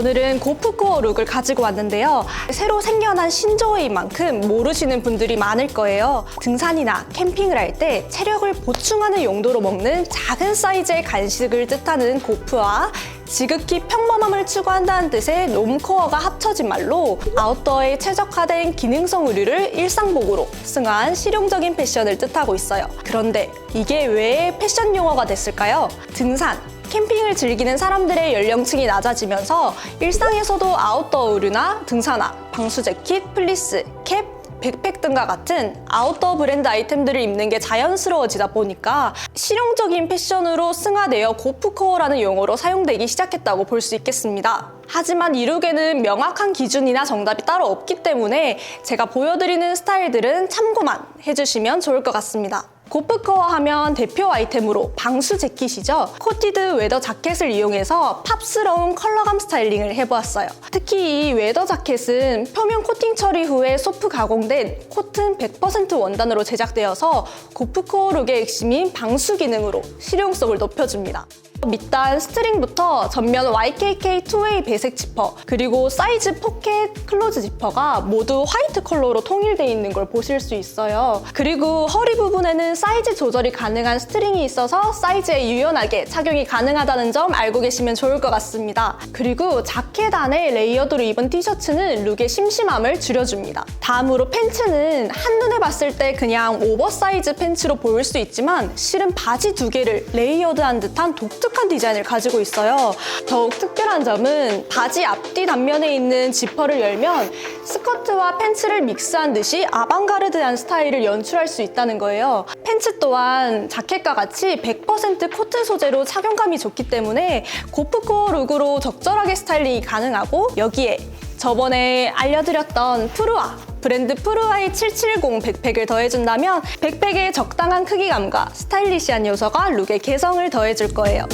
오늘은 고프코어 룩을 가지고 왔는데요. 새로 생겨난 신조어인 만큼 모르시는 분들이 많을 거예요. 등산이나 캠핑을 할 때 체력을 보충하는 용도로 먹는 작은 사이즈의 간식을 뜻하는 고프와 지극히 평범함을 추구한다는 뜻의 롬코어가 합쳐진 말로 아웃도어에 최적화된 기능성 의류를 일상복으로 승화한 실용적인 패션을 뜻하고 있어요. 그런데 이게 왜 패션 용어가 됐을까요? 등산, 캠핑을 즐기는 사람들의 연령층이 낮아지면서 일상에서도 아웃도어 의류나 등산화, 방수 재킷, 플리스, 캡, 백팩 등과 같은 아웃도어 브랜드 아이템들을 입는 게 자연스러워지다 보니까 실용적인 패션으로 승화되어 고프코어라는 용어로 사용되기 시작했다고 볼 수 있겠습니다. 하지만 이 룩에는 명확한 기준이나 정답이 따로 없기 때문에 제가 보여드리는 스타일들은 참고만 해주시면 좋을 것 같습니다. 고프코어 하면 대표 아이템으로 방수 재킷이죠. 코티드 웨더 자켓을 이용해서 팝스러운 컬러감 스타일링을 해보았어요. 특히 이 웨더 자켓은 표면 코팅 처리 후에 소프 가공된 코튼 100% 원단으로 제작되어서 고프코어 룩의 핵심인 방수 기능으로 실용성을 높여줍니다. 밑단 스트링부터 전면 YKK 투웨이 배색 지퍼 그리고 사이즈 포켓 클로즈 지퍼가 모두 화이트 컬러로 통일되어 있는 걸 보실 수 있어요. 그리고 허리 부분에는 사이즈 조절이 가능한 스트링이 있어서 사이즈에 유연하게 착용이 가능하다는 점 알고 계시면 좋을 것 같습니다. 그리고 자켓 안에 레이어드로 입은 티셔츠는 룩의 심심함을 줄여줍니다. 다음으로 팬츠는 한눈에 봤을 때 그냥 오버사이즈 팬츠로 보일 수 있지만 실은 바지 두 개를 레이어드한 듯한 독특 한 디자인을 가지고 있어요. 더욱 특별한 점은 바지 앞뒤 단면에 있는 지퍼를 열면 스커트와 팬츠를 믹스한 듯이 아방가르드한 스타일을 연출할 수 있다는 거예요. 팬츠 또한 자켓과 같이 100% 코튼 소재로 착용감이 좋기 때문에 고프코어 룩으로 적절하게 스타일링이 가능하고 여기에 저번에 알려드렸던 푸르아 브랜드 푸르아의 770 백팩을 더해준다면 백팩의 적당한 크기감과 스타일리시한 요소가 룩의 개성을 더해줄 거예요.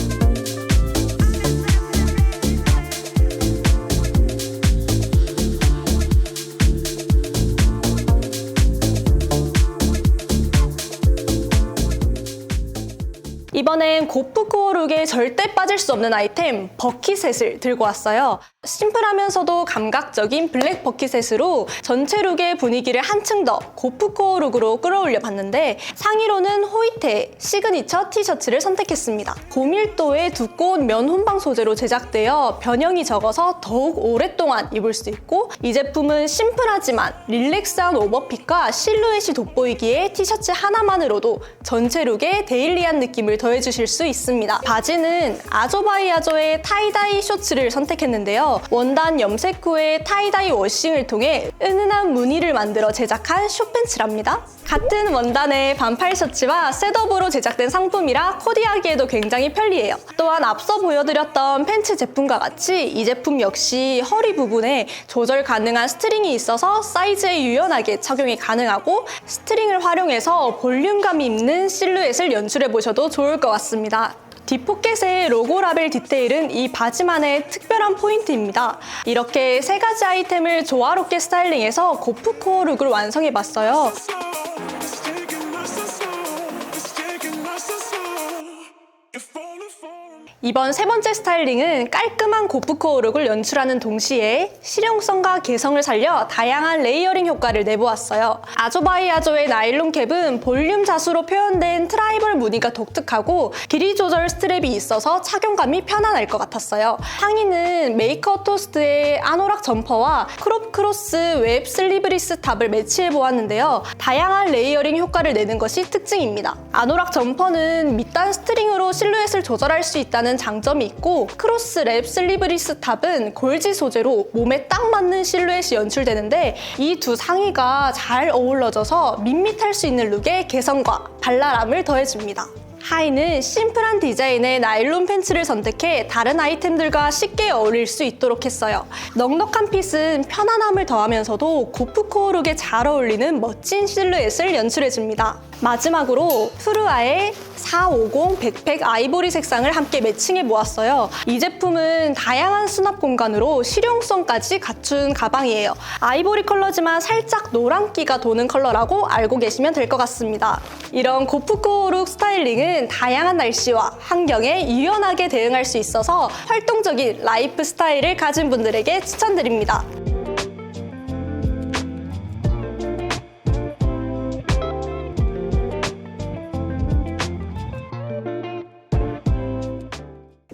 이번엔 고프코어 룩에 절대 빠질 수 없는 아이템 버킷셋을 들고 왔어요. 심플하면서도 감각적인 블랙 버킷셋으로 전체 룩의 분위기를 한층 더 고프코어 룩으로 끌어올려 봤는데 상의로는 호이테 시그니처 티셔츠를 선택했습니다. 고밀도의 두꺼운 면 혼방 소재로 제작되어 변형이 적어서 더욱 오랫동안 입을 수 있고 이 제품은 심플하지만 릴렉스한 오버핏과 실루엣이 돋보이기에 티셔츠 하나만으로도 전체 룩에 데일리한 느낌을 더해주실 수 있습니다. 바지는 아조바이아조의 타이다이 쇼츠를 선택했는데요. 원단 염색 후에 타이다이 워싱을 통해 은은한 무늬를 만들어 제작한 숏팬츠랍니다. 같은 원단의 반팔 셔츠와 셋업으로 제작된 상품이라 코디하기에도 굉장히 편리해요. 또한 앞서 보여드렸던 팬츠 제품과 같이 이 제품 역시 허리 부분에 조절 가능한 스트링이 있어서 사이즈에 유연하게 착용이 가능하고 스트링을 활용해서 볼륨감 있는 실루엣을 연출해 보셔도 좋을 것 같습니다. 뒷포켓의 로고 라벨 디테일은 이 바지만의 특별한 포인트입니다. 이렇게 세 가지 아이템을 조화롭게 스타일링해서 고프코어 룩을 완성해봤어요. 이번 세 번째 스타일링은 깔끔한 고프코어 룩을 연출하는 동시에 실용성과 개성을 살려 다양한 레이어링 효과를 내보았어요. 아조바이 아조의 나일론 캡은 볼륨 자수로 표현된 트라이벌 무늬가 독특하고 길이 조절 스트랩이 있어서 착용감이 편안할 것 같았어요. 상의는 메이커 토스트의 아노락 점퍼와 크롭 크로스 웹 슬리브리스 탑을 매치해 보았는데요. 다양한 레이어링 효과를 내는 것이 특징입니다. 아노락 점퍼는 밑단 스트링으로 실루엣을 조절할 수 있다는 장점이 있고 크로스 랩 슬리브리스 탑은 골지 소재로 몸에 딱 맞는 실루엣이 연출되는데 이 두 상의가 잘 어우러져서 밋밋할 수 있는 룩에 개성과 발랄함을 더해줍니다. 하의는 심플한 디자인의 나일론 팬츠를 선택해 다른 아이템들과 쉽게 어울릴 수 있도록 했어요. 넉넉한 핏은 편안함을 더하면서도 고프 코어 룩에 잘 어울리는 멋진 실루엣을 연출해줍니다. 마지막으로 푸르아의 450 백팩 아이보리 색상을 함께 매칭해 모았어요. 이 제품은 다양한 수납 공간으로 실용성까지 갖춘 가방이에요. 아이보리 컬러지만 살짝 노란기가 도는 컬러라고 알고 계시면 될 것 같습니다. 이런 고프코어 룩 스타일링은 다양한 날씨와 환경에 유연하게 대응할 수 있어서 활동적인 라이프 스타일을 가진 분들에게 추천드립니다.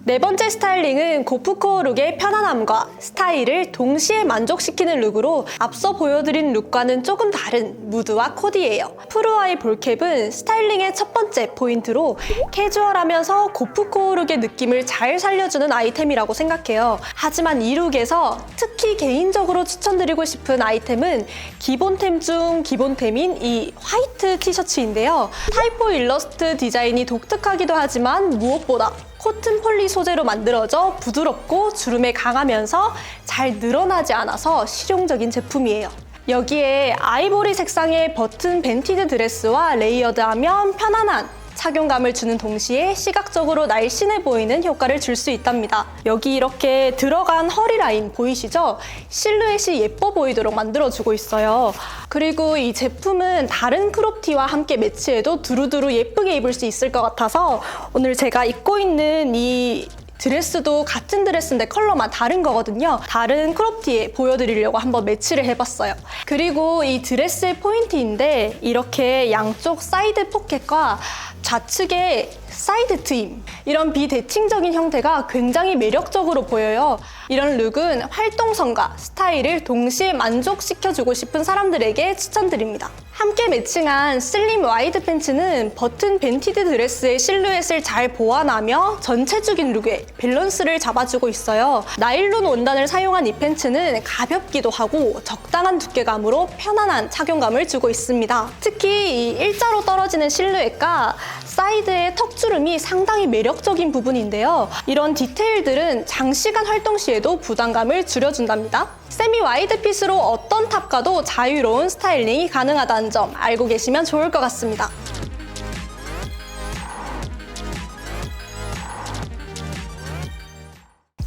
네 번째 스타일링은 고프코어 룩의 편안함과 스타일을 동시에 만족시키는 룩으로 앞서 보여드린 룩과는 조금 다른 무드와 코디예요. 프루아이 볼캡은 스타일링의 첫 번째 포인트로 캐주얼하면서 고프코어 룩의 느낌을 잘 살려주는 아이템이라고 생각해요. 하지만 이 룩에서 특히 개인적으로 추천드리고 싶은 아이템은 기본템 중 기본템인 이 화이트 티셔츠인데요. 타이포 일러스트 디자인이 독특하기도 하지만 무엇보다 코튼 폴리 소재로 만들어져 부드럽고 주름에 강하면서 잘 늘어나지 않아서 실용적인 제품이에요. 여기에 아이보리 색상의 버튼 벤티드 드레스와 레이어드하면 편안한 착용감을 주는 동시에 시각적으로 날씬해 보이는 효과를 줄 수 있답니다. 여기 이렇게 들어간 허리 라인 보이시죠? 실루엣이 예뻐 보이도록 만들어주고 있어요. 그리고 이 제품은 다른 크롭티와 함께 매치해도 두루두루 예쁘게 입을 수 있을 것 같아서 오늘 제가 입고 있는 이 드레스도 같은 드레스인데 컬러만 다른 거거든요. 다른 크롭티에 보여드리려고 한번 매치를 해봤어요. 그리고 이 드레스의 포인트인데 이렇게 양쪽 사이드 포켓과 좌측에 사이드 트임 이런 비대칭적인 형태가 굉장히 매력적으로 보여요. 이런 룩은 활동성과 스타일을 동시에 만족시켜주고 싶은 사람들에게 추천드립니다. 함께 매칭한 슬림 와이드 팬츠는 버튼 벤티드 드레스의 실루엣을 잘 보완하며 전체적인 룩에 밸런스를 잡아주고 있어요. 나일론 원단을 사용한 이 팬츠는 가볍기도 하고 적당한 두께감으로 편안한 착용감을 주고 있습니다. 특히 이 일자로 떨어지는 실루엣과 사이드의 턱주름이 상당히 매력적인 부분인데요. 이런 디테일들은 장시간 활동 시에도 부담감을 줄여준답니다. 세미 와이드 핏으로 어떤 탑과도 자유로운 스타일링이 가능하다는 점 알고 계시면 좋을 것 같습니다.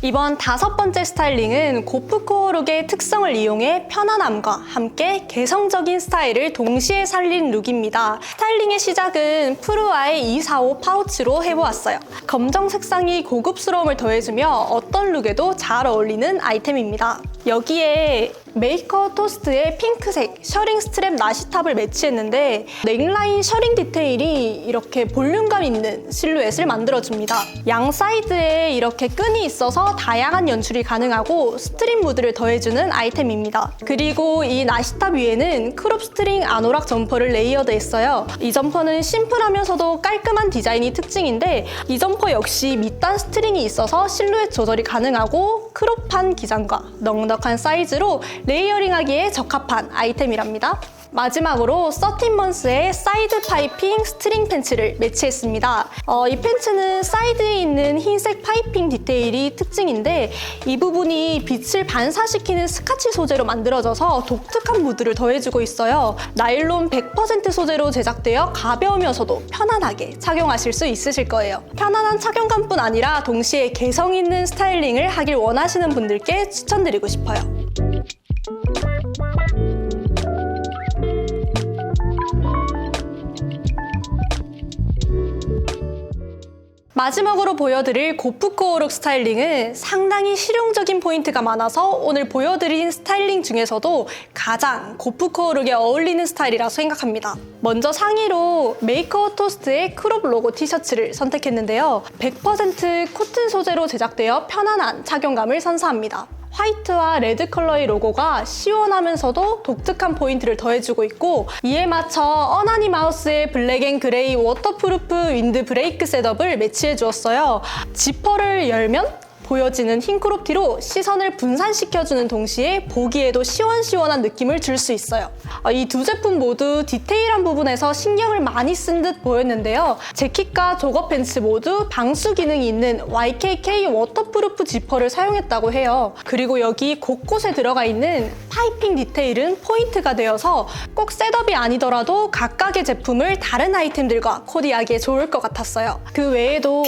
이번 다섯 번째 스타일링은 고프코어 룩의 특성을 이용해 편안함과 함께 개성적인 스타일을 동시에 살린 룩입니다. 스타일링의 시작은 프루아의 245 파우치로 해보았어요. 검정 색상이 고급스러움을 더해주며 어떤 룩에도 잘 어울리는 아이템입니다. 여기에 메이커 토스트의 핑크색 셔링 스트랩 나시탑을 매치했는데 넥라인 셔링 디테일이 이렇게 볼륨감 있는 실루엣을 만들어줍니다. 양 사이드에 이렇게 끈이 있어서 다양한 연출이 가능하고 스트릿 무드를 더해주는 아이템입니다. 그리고 이 나시탑 위에는 크롭 스트링 아노락 점퍼를 레이어드했어요. 이 점퍼는 심플하면서도 깔끔한 디자인이 특징인데 이 점퍼 역시 밑단 스트링이 있어서 실루엣 조절이 가능하고 크롭한 기장과 넉넉한 사이즈로 레이어링하기에 적합한 아이템이랍니다. 마지막으로 13먼스의 사이드 파이핑 스트링 팬츠를 매치했습니다. 어, 이 팬츠는 사이드에 있는 흰색 파이핑 디테일이 특징인데 이 부분이 빛을 반사시키는 스카치 소재로 만들어져서 독특한 무드를 더해주고 있어요. 나일론 100% 소재로 제작되어 가벼우면서도 편안하게 착용하실 수 있으실 거예요. 편안한 착용감뿐 아니라 동시에 개성 있는 스타일링을 하길 원하시는 분들께 추천드리고 싶어요. 마지막으로 보여드릴 고프코어룩 스타일링은 상당히 실용적인 포인트가 많아서 오늘 보여드린 스타일링 중에서도 가장 고프코어룩에 어울리는 스타일이라 생각합니다. 먼저 상의로 메이커 토스트의 크롭 로고 티셔츠를 선택했는데요. 100% 코튼 소재로 제작되어 편안한 착용감을 선사합니다. 화이트와 레드 컬러의 로고가 시원하면서도 독특한 포인트를 더해주고 있고 이에 맞춰 어나니 마우스의 블랙 앤 그레이 워터프루프 윈드 브레이크 셋업을 매치해 주었어요. 지퍼를 열면 보여지는 흰 크롭 티로 시선을 분산시켜주는 동시에 보기에도 시원시원한 느낌을 줄 수 있어요. 이 두 제품 모두 디테일한 부분에서 신경을 많이 쓴 듯 보였는데요. 재킷과 조거 팬츠 모두 방수 기능이 있는 YKK 워터프루프 지퍼를 사용했다고 해요. 그리고 여기 곳곳에 들어가 있는 파이핑 디테일은 포인트가 되어서 꼭 셋업이 아니더라도 각각의 제품을 다른 아이템들과 코디하기에 좋을 것 같았어요. 그 외에도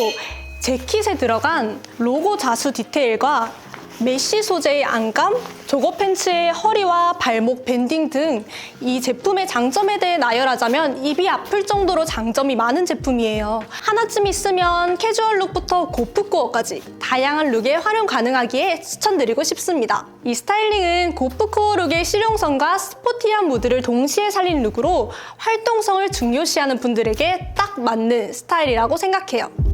재킷에 들어간 로고 자수 디테일과 메쉬 소재의 안감, 조거 팬츠의 허리와 발목 밴딩 등 이 제품의 장점에 대해 나열하자면 입이 아플 정도로 장점이 많은 제품이에요. 하나쯤 있으면 캐주얼 룩부터 고프코어까지 다양한 룩에 활용 가능하기에 추천드리고 싶습니다. 이 스타일링은 고프코어 룩의 실용성과 스포티한 무드를 동시에 살린 룩으로 활동성을 중요시하는 분들에게 딱 맞는 스타일이라고 생각해요.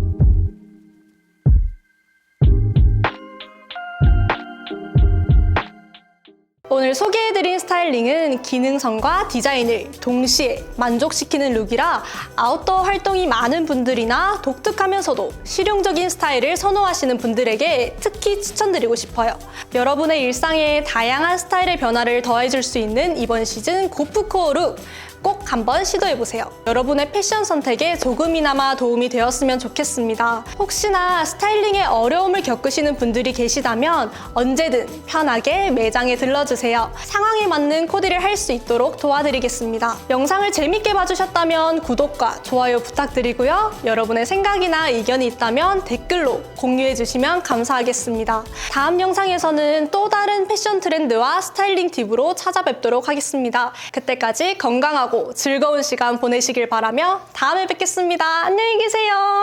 소개해드린 스타일링은 기능성과 디자인을 동시에 만족시키는 룩이라 아웃도어 활동이 많은 분들이나 독특하면서도 실용적인 스타일을 선호하시는 분들에게 특히 추천드리고 싶어요. 여러분의 일상에 다양한 스타일의 변화를 더해줄 수 있는 이번 시즌 고프코어 룩. 꼭 한번 시도해보세요. 여러분의 패션 선택에 조금이나마 도움이 되었으면 좋겠습니다. 혹시나 스타일링에 어려움을 겪으시는 분들이 계시다면 언제든 편하게 매장에 들러주세요. 상황에 맞는 코디를 할 수 있도록 도와드리겠습니다. 영상을 재밌게 봐주셨다면 구독과 좋아요 부탁드리고요. 여러분의 생각이나 의견이 있다면 댓글로 공유해주시면 감사하겠습니다. 다음 영상에서는 또 다른 패션 트렌드와 스타일링 팁으로 찾아뵙도록 하겠습니다. 그때까지 건강 하고 즐거운 시간 보내시길 바라며 다음에 뵙겠습니다. 안녕히 계세요.